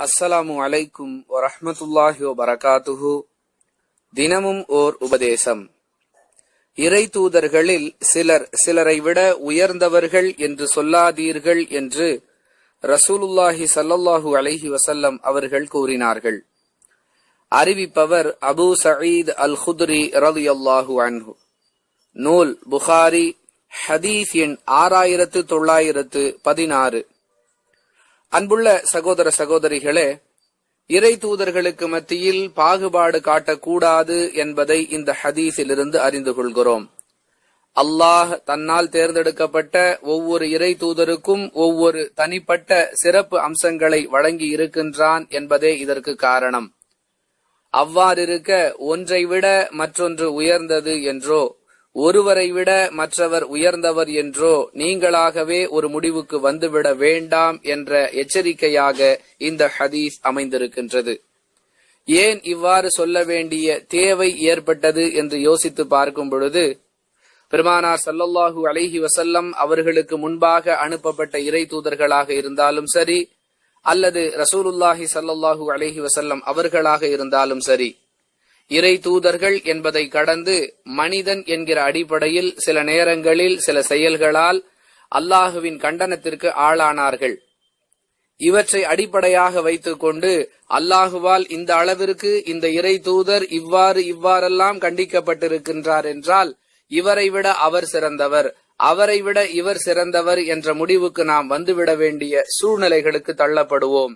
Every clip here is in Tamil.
அஸ்ஸலாமு அலைக்கும் வரஹமத்துல்லாஹி வரகாத்துஹு தினமும் ஓர் உபதேசம். இறை தூதர்களில் சிலர் சிலரை விட உயர்ந்தவர்கள் என்று சொல்லாதீர்கள் என்று ரசூலுல்லாஹி சல்லல்லாஹு அலைஹி வசல்லம் அவர்கள் கூறினார்கள். அறிவிப்பவர் அபு சயீத் அல் ஹுத்ரி ரது அல்லாஹு அன்ஹு. நூல் புகாரி ஹதீஸ் எண் ஆறாயிரத்து தொள்ளாயிரத்து பதினாறு. அன்புள்ள சகோதர சகோதரிகளே இறை தூதர்களுக்கு மத்தியில் பாகுபாடு காட்டக்கூடாது என்பதை இந்த ஹதீஸிலிருந்து அறிந்து கொள்கிறோம். அல்லாஹ் தன்னால் தேர்ந்தெடுக்கப்பட்ட ஒவ்வொரு இறை தூதருக்கும் ஒவ்வொரு தனிப்பட்ட சிறப்பு அம்சங்களை வழங்கி இருக்கின்றான் என்பதே இதற்கு காரணம். அவ்வாறிருக்க ஒன்றை விட மற்றொன்று உயர்ந்தது என்றோ ஒருவரை விட மற்றவர் உயர்ந்தவர் என்றோ நீங்களாகவே ஒரு முடிவுக்கு வந்துவிட வேண்டாம் என்ற எச்சரிக்கையாக இந்த ஹதீஸ் அமைந்திருக்கின்றது. ஏன் இவ்வாறு சொல்ல வேண்டிய தேவை ஏற்பட்டது என்று யோசித்து பார்க்கும் பொழுது பெருமானார் சல்லல்லாஹூ அலஹி வசல்லம் அவர்களுக்கு முன்பாக அனுப்பப்பட்ட இறை தூதர்களாக இருந்தாலும் சரி அல்லது ரசூலுல்லாஹி சல்லல்லாஹு அலஹி வசல்லம் அவர்களாக இருந்தாலும் சரி இறை தூதர்கள் என்பதை கடந்து மனிதன் என்கிற அடிப்படையில் சில நேரங்களில் சில செயல்களால் அல்லாஹுவின் கண்டனத்திற்கு ஆளானார்கள். இவற்றை அடிப்படையாக வைத்துக்கொண்டு அல்லாஹுவால் இந்த அளவிற்கு இந்த இறை தூதர் இவ்வாறு இவ்வாறெல்லாம் கண்டிக்கப்பட்டிருக்கின்றார் என்றால் இவரை விட அவர் சிறந்தவர் அவரை விட இவர் சிறந்தவர் என்ற முடிவுக்கு நாம் வந்துவிட வேண்டிய சூழ்நிலைகளுக்கு தள்ளப்படுவோம்.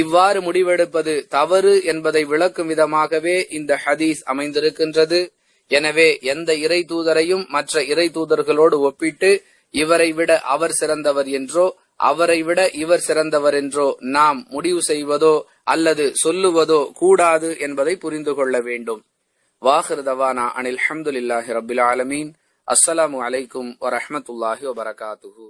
இவ்வாறு முடிவெடுப்பது தவறு என்பதை விளக்கும் விதமாகவே இந்த ஹதீஸ் அமைந்திருக்கின்றது. எனவே எந்த இறை தூதரையும் மற்ற இறை தூதர்களோடு ஒப்பிட்டு இவரை விட அவர் சிறந்தவர் என்றோ அவரை விட இவர் சிறந்தவர் என்றோ நாம் முடிவு செய்வதோ அல்லது சொல்லுவதோ கூடாது என்பதை புரிந்து கொள்ள வேண்டும். வாஹிருதவானா அனில் அஹமதுல்லாஹி ரபில் ஆலமீன். அஸ்ஸலாமு அலைக்கும் வரஹமத்துல்லாஹி வபரகாத்துஹூ.